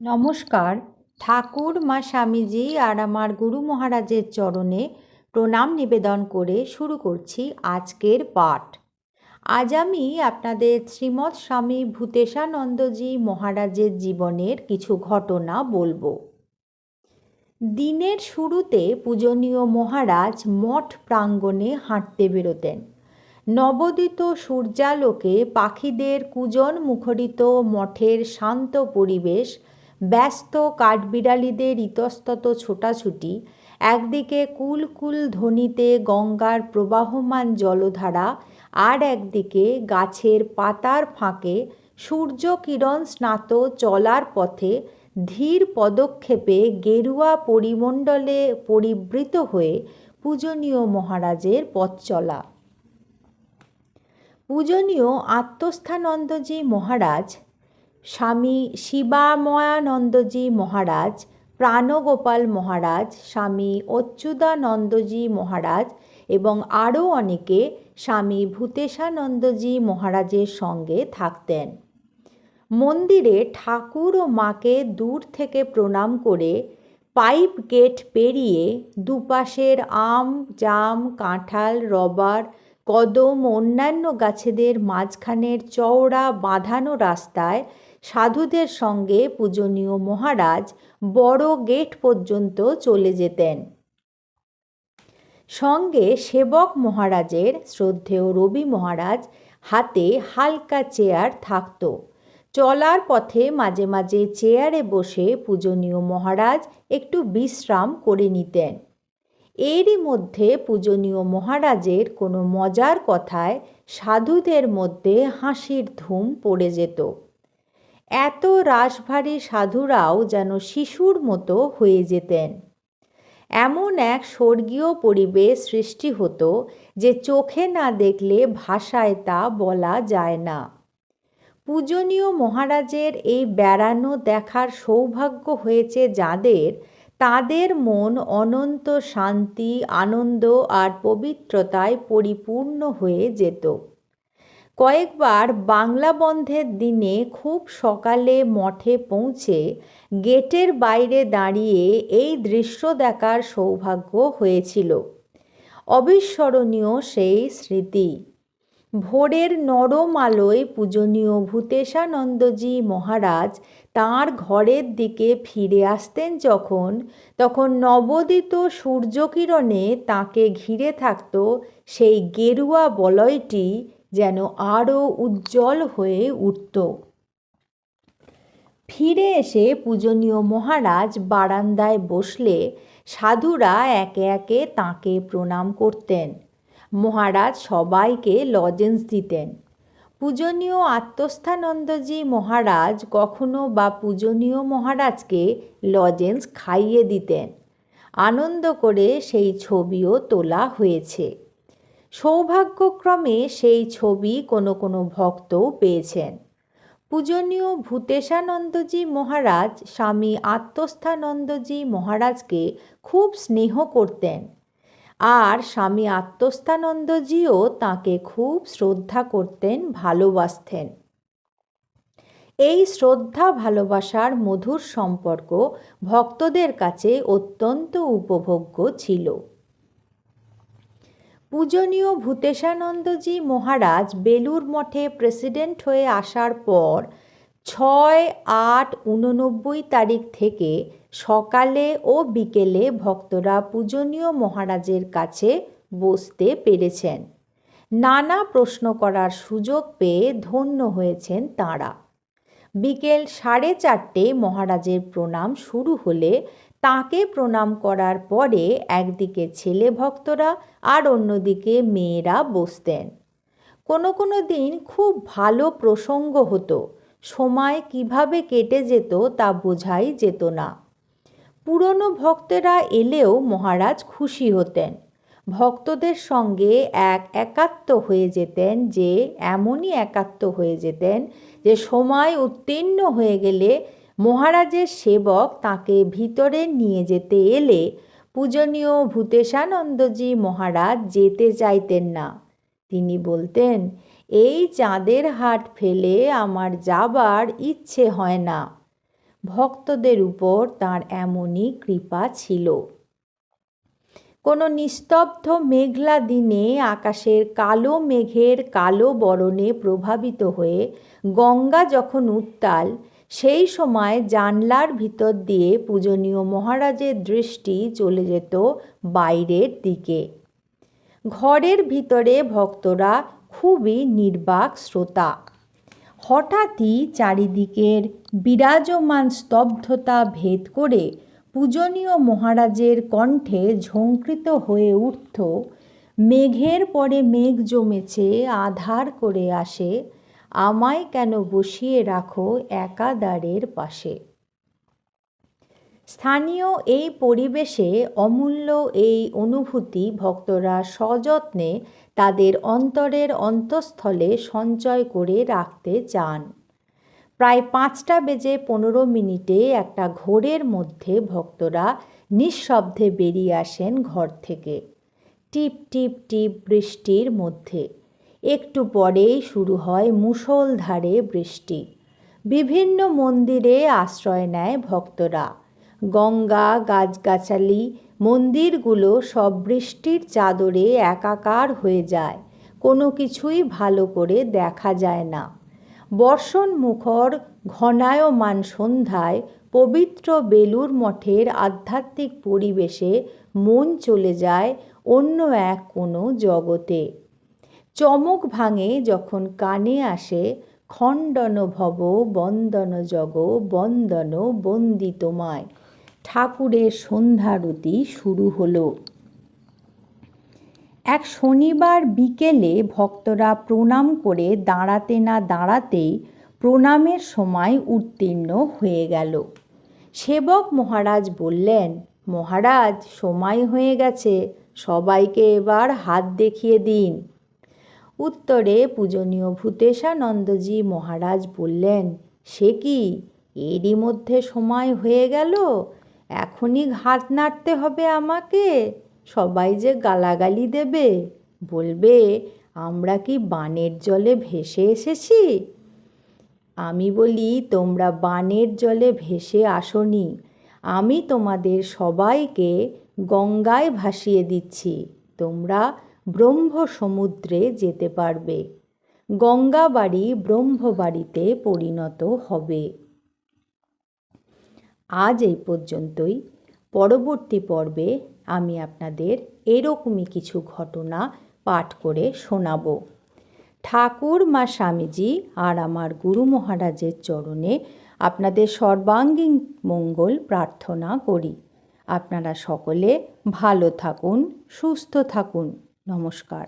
নমস্কার। ঠাকুর মা স্বামীজি আর আমার গুরু মহারাজের চরণে প্রণাম নিবেদন করে শুরু করছি আজকের পাঠ। আজ আমি আপনাদের শ্রীমৎ স্বামী ভূতেশানন্দজি মহারাজের জীবনের কিছু ঘটনা বলব। দিনের শুরুতে পূজনীয় মহারাজ মঠ প্রাঙ্গণে হাঁটতে বেরোতেন। নবোদিত সূর্যালোকে পাখিদের কুজন মুখরিত মঠের শান্ত পরিবেশ ব্যস্ত কাঠবিড়ালিদের ইতস্তত ছোটাছুটি, একদিকে কুল কুল ধ্বনিতে গঙ্গার প্রবাহমান জলধারা আর একদিকে গাছের পাতার ফাঁকে সূর্য কিরণ স্নাত চলার পথে ধীর পদক্ষেপে গেরুয়া পরিমণ্ডলে পরিবৃত হয়ে পূজনীয় মহারাজের পথ চলা। পূজনীয় আত্মস্থানন্দজি মহারাজ স্বামী শিবাময়ানন্দজি মহারাজ, প্রাণগোপাল মহারাজ, স্বামী অচ্যুতানন্দজি মহারাজ এবং আরও অনেকে স্বামী ভূতেশানন্দজি মহারাজের সঙ্গে থাকতেন। মন্দিরে ঠাকুর ও মাকে দূর থেকে প্রণাম করে পাইপ গেট পেরিয়ে দুপাশের আম, জাম, কাঁঠাল, রবার, কদম অন্যান্য গাছেদের মাঝখানের চওড়া বাঁধানো রাস্তায় সাধুদের সঙ্গে পূজনীয় মহারাজ বড় গেট পর্যন্ত চলে যেতেন। সঙ্গে সেবক মহারাজের শ্রদ্ধেয় রবি মহারাজ হাতে হালকা চেয়ার থাকত। চলার পথে মাঝে মাঝে চেয়ারে বসে পূজনীয় মহারাজ একটু বিশ্রাম করে নিতেন। এরই মধ্যে পূজনীয় মহারাজের কোনো মজার কথায় সাধুদের মধ্যে হাসির ধুম পড়ে যেত। এত রাশভারী সাধুরাও যেন শিশুর মতো হয়ে যেতেন। এমন এক স্বর্গীয় পরিবেশ সৃষ্টি হতো যে চোখে না দেখলে ভাষায় তা বলা যায় না। পূজনীয় মহারাজের এই বেড়ানো দেখার সৌভাগ্য হয়েছে যাদের, তাদের মন অনন্ত শান্তি, আনন্দ আর পবিত্রতায় পরিপূর্ণ হয়ে যেত। কয়েকবার বাংলা বন্ধের দিনে খুব সকালে মঠে পৌঁছে গেটের বাইরে দাঁড়িয়ে এই দৃশ্য দেখার সৌভাগ্য হয়েছিল। অবিস্মরণীয় সেই স্মৃতি। ভোরের নরম আলোয় পূজনীয় ভূতেশানন্দজি মহারাজ তাঁর ঘরের দিকে ফিরে আসতেন যখন, তখন নবোদিত সূর্যকিরণে তাকে ঘিরে থাকত সেই গেরুয়া বলয়টি যেন আরও উজ্জ্বল হয়ে উঠত। ফিরে এসে পূজনীয় মহারাজ বারান্দায় বসলে সাধুরা একে একে তাঁকে প্রণাম করতেন। মহারাজ সবাইকে লজেন্স দিতেন। পূজনীয় আত্মস্থানন্দজি মহারাজ কখনো বা পূজনীয় মহারাজকে লজেন্স খাইয়ে দিতেন। আনন্দ করে সেই ছবিও তোলা হয়েছে। সৌভাগ্যক্রমে সেই ছবি কোনো কোনো ভক্তও পেয়েছেন। পূজনীয় ভূতেশানন্দজি মহারাজ, স্বামী আত্মস্থানন্দজি মহারাজকে খুব স্নেহ করতেন। আর স্বামী আত্মস্থানন্দজিও তাকে খুব শ্রদ্ধা করতেন, ভালোবাসতেন। এই শ্রদ্ধা ভালোবাসার মধুর সম্পর্ক ভক্তদের কাছে অত্যন্ত উপভোগ্য ছিল। পূজনীয় ভূতেশানন্দজি মহারাজ বেলুর মঠে প্রেসিডেন্ট হয়ে আসার পর ছয় আট উননব্বই তারিখ থেকে সকালে ও বিকেলে ভক্তরা পূজনীয় মহারাজের কাছে বসতে পেরেছেন। নানা প্রশ্ন করার সুযোগ পেয়ে ধন্য হয়েছেন তাঁরা। বিকেল সাড়ে চারটে মহারাজের প্রণাম শুরু হলে তাকে প্রণাম করার পরে একদিকে ছেলে ভক্তরা আর অন্যদিকে মেয়েরা বসতেন। কোনো কোনো দিন খুব ভালো প্রসঙ্গ হতো। সময় কীভাবে কেটে যেত তা বোঝাই যেত না। পুরনো ভক্তেরা এলেও মহারাজ খুশি হতেন। ভক্তদের সঙ্গে এক একাত্ম হয়ে যেতেন যে, এমনই একাত্ম হয়ে যেতেন যে, সময় উত্তীর্ণ হয়ে গেলে মহারাজের সেবক তাকে ভিতরে নিয়ে যেতে এলে পূজনীয় ভূতেশানন্দজি মহারাজ যেতে চাইতেন না। তিনি বলতেন, এই চাঁদের হাট ফেলে আমার যাবার ইচ্ছে হয় না। ভক্তদের উপর তার এমনই কৃপা ছিল। কোনো নিস্তব্ধ মেঘলা দিনে আকাশের কালো মেঘের কালো বরণে প্রভাবিত হয়ে গঙ্গা যখন উত্তাল সেই সময় জানলার ভিতর দিয়ে পূজনীয় মহারাজের দৃষ্টি চলে যেত বাইরের দিকে। ঘরের ভিতরে ভক্তরা খুবই নির্বাক শ্রোতা। হঠাৎই চারিদিকের বিরাজমান স্তব্ধতা ভেদ করে পূজনীয় মহারাজের কণ্ঠে ঝঙ্কৃত হয়ে উঠত, মেঘের পরে মেঘ জমেছে, আধার করে আসে আমায় কেন বসিয়ে রাখো একাদারের পাশে? স্থানীয় এই পরিবেশে অমূল্য এই অনুভূতি ভক্তরা সযত্নে তাদের অন্তরের অন্তঃস্থলে সঞ্চয় করে রাখতে চান। প্রায় পাঁচটা বেজে পনেরো মিনিটে একটা ঘোরের মধ্যে ভক্তরা নিঃশব্দে বেরিয়ে আসেন ঘর থেকে। টিপ টিপ টিপ বৃষ্টির মধ্যে। একটু পরেই শুরু হয় মুষলধারে বৃষ্টি। বিভিন্ন মন্দিরে আশ্রয় নেয় ভক্তরা। গঙ্গা, গাছগাছালি, মন্দিরগুলো সব বৃষ্টির চাদরে একাকার হয়ে যায়। কোনো কিছুই ভালো করে দেখা যায় না। বর্ষণ মুখর ঘনায়মান সন্ধ্যায় পবিত্র বেলুর মঠের আধ্যাত্মিক পরিবেশে মন চলে যায় অন্য এক কোনো জগতে। চমক ভাঙে যখন কানে আসে খণ্ডন ভব বন্দন জগ বন্দন বন্দি তোমায়। ঠাকুরের সন্ধ্যারতি শুরু হলো। এক শনিবার বিকেলে ভক্তরা প্রণাম করে দাঁড়াতে না দাঁড়াতেই প্রণামের সময় উত্তীর্ণ হয়ে গেল। সেবক মহারাজ বললেন, মহারাজ, সময় হয়ে গেছে, সবাইকে এবার হাত দেখিয়ে দিন। উত্তরে পূজনীয় ভূতেশানন্দজি মহারাজ বললেন, সে কি? এরই মধ্যে সময় হয়ে গেল? এখনই ঘাট নাড়তে হবে আমাকে। সবাই যে গালাগালি দেবে। বলবে, আমরা কি বানের জলে ভেসে এসেছি? আমি বলি, তোমরা বানের জলে ভেসে আসনি। আমি তোমাদের সবাইকে গঙ্গায় ভাসিয়ে দিচ্ছি। তোমরা ব্রহ্ম সমুদ্রে যেতে পারবে। গঙ্গাবাড়ি ব্রহ্মবাড়িতে পরিণত হবে। আজ এই পর্যন্তই। পরবর্তী পর্বে আমি আপনাদের এরকমই কিছু ঘটনা পাঠ করে শোনাব। ঠাকুর মা স্বামীজি আর আমার গুরু মহারাজের চরণে আপনাদের সর্বাঙ্গীন মঙ্গল প্রার্থনা করি। আপনারা সকলে ভালো থাকুন, সুস্থ থাকুন। নমস্কার।